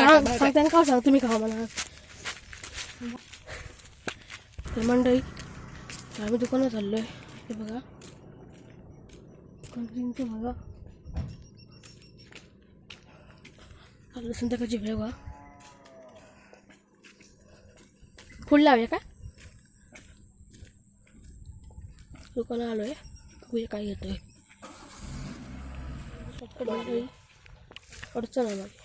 सांग सांगताना का सांग तुम्ही खावा मला तर मंडळी आम्ही दुकानात चाललो आहे हे बघा कंटिन्यू बघा आपलं संध्याकाळची वेळ बघा फुल लावूया का दुकानात आहे बघूया काय घेतोय मंडळी अडचण आहे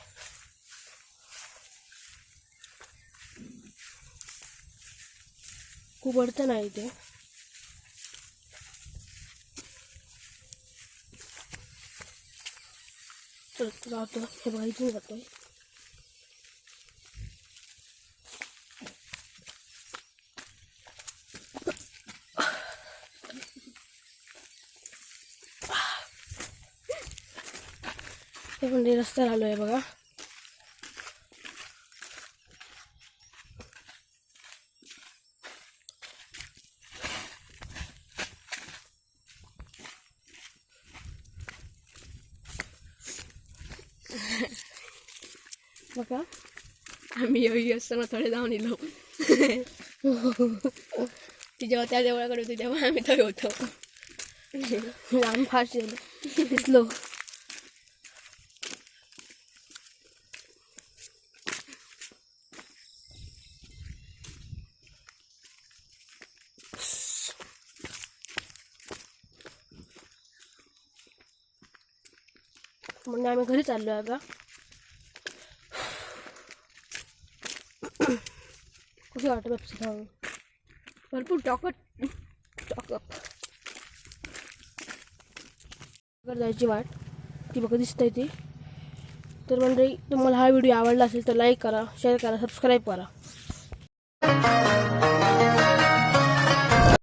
खूप अडचण आहे इथे चल जातो हे बघा इथून जातोय हे म्हणजे रस्त्याला आलो आहे बघा. बघा आम्ही येऊ असताना थोडे जाऊन येलो ती जेव्हा त्या देवळाकडे होती तेव्हा आम्ही थोडे होतो आम्ही फास्ट गेलो दिसलो म्हणजे आम्ही घरी चाललो आता कशी वाटत पेप्सी खाऊन भरपूर टॉकट टॉकअप जायची वाट. ती बघा दिसतंय ती. तर म्हणजे तुम्हाला हा व्हिडिओ आवडला असेल तर लाईक करा शेअर करा सबस्क्राईब करा.